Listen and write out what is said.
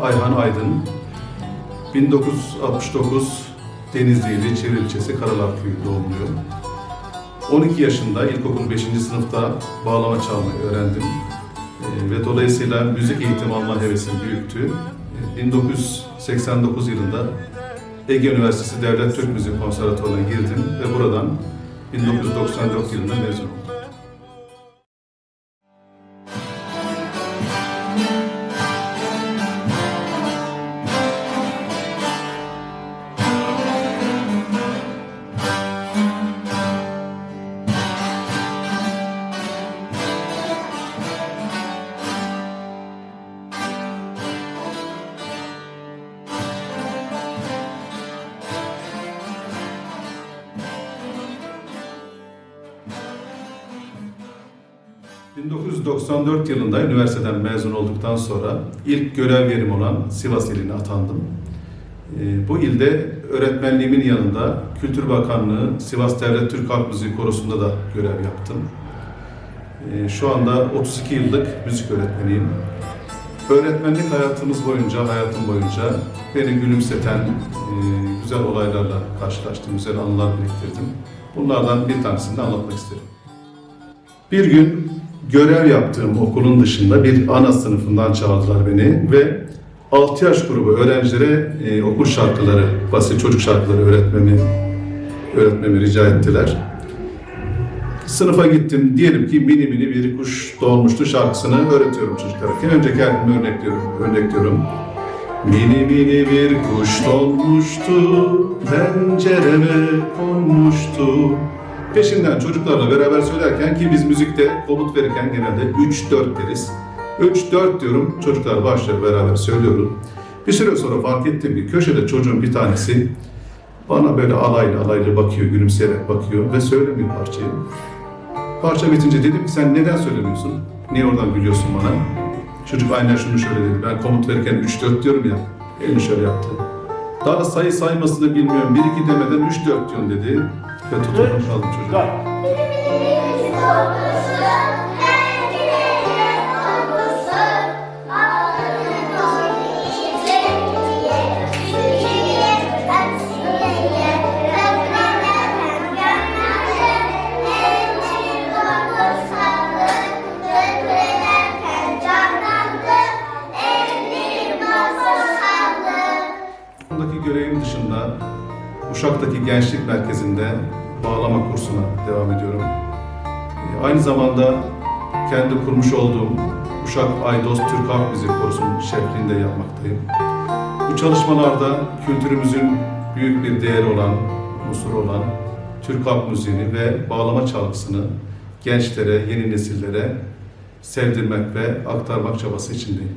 Ayhan Aydın. 1969 Denizli'li Çevre ilçesi Karalar Köyü doğumluyum. 12 yaşında ilkokul 5. sınıfta bağlama çalmayı öğrendim. Ee, ve dolayısıyla müzik eğitimi alma hevesim büyüktü. Ee, 1989 yılında Ege Üniversitesi Devlet Türk Müzik Konservatuvarı'na girdim ve buradan 1994 yılında mezun oldum. ...1994 yılında üniversiteden mezun olduktan sonra ilk görev yerim olan Sivas iline atandım. Ee, Bu ilde öğretmenliğimin yanında Kültür Bakanlığı Sivas Devlet Türk Halk Müziği Korosu'nda da görev yaptım. Ee, Şu anda 32 yıllık müzik öğretmeniyim. Öğretmenlik hayatımız boyunca, hayatım boyunca beni gülümseten e, güzel olaylarla karşılaştım, güzel anılar biriktirdim. Bunlardan bir tanesini de anlatmak isterim. Bir gün görev yaptığım okulun dışında bir ana sınıfından çağırdılar beni ve 6 yaş grubu öğrencilere e, okul şarkıları, basit çocuk şarkıları öğretmemi öğretmemi rica ettiler. Sınıfa gittim. Diyelim ki mini mini bir kuş doğmuştu şarkısını öğretiyorum çocuklara. Önce kendimi örnekliyorum. örnekliyorum. Mini mini bir kuş doğmuştu, pencereme konmuştu. Peşinden çocuklarla beraber söylerken ki biz müzikte komut verirken genelde 3-4 deriz. 3-4 diyorum, çocuklar başlıyor beraber söylüyorum. Bir süre sonra fark ettim ki köşede çocuğun bir tanesi bana böyle alaylı alaylı bakıyor, gülümseyerek bakıyor ve söylemiyor parçayı. Parça bitince dedim ki sen neden söylemiyorsun? Niye oradan gülüyorsun bana? Çocuk aynen şunu şöyle dedi. Ben komut verirken 3-4 diyorum ya. Elini şöyle yaptı. Daha sayı saymasını bilmiyorum. 1-2 demeden 3-4 diyorsun dedi. Ve tutuldum kaldım çocuk. Uşak'taki Gençlik Merkezi'nde bağlama kursuna devam ediyorum. Ee, Aynı zamanda kendi kurmuş olduğum Uşak Aydos Türk Halk Müziği Korusu'nun şefliğinde yapmaktayım. Bu çalışmalarda kültürümüzün büyük bir değeri olan, unsuru olan Türk halk müziğini ve bağlama çalgısını gençlere, yeni nesillere sevdirmek ve aktarmak çabası içindeyim.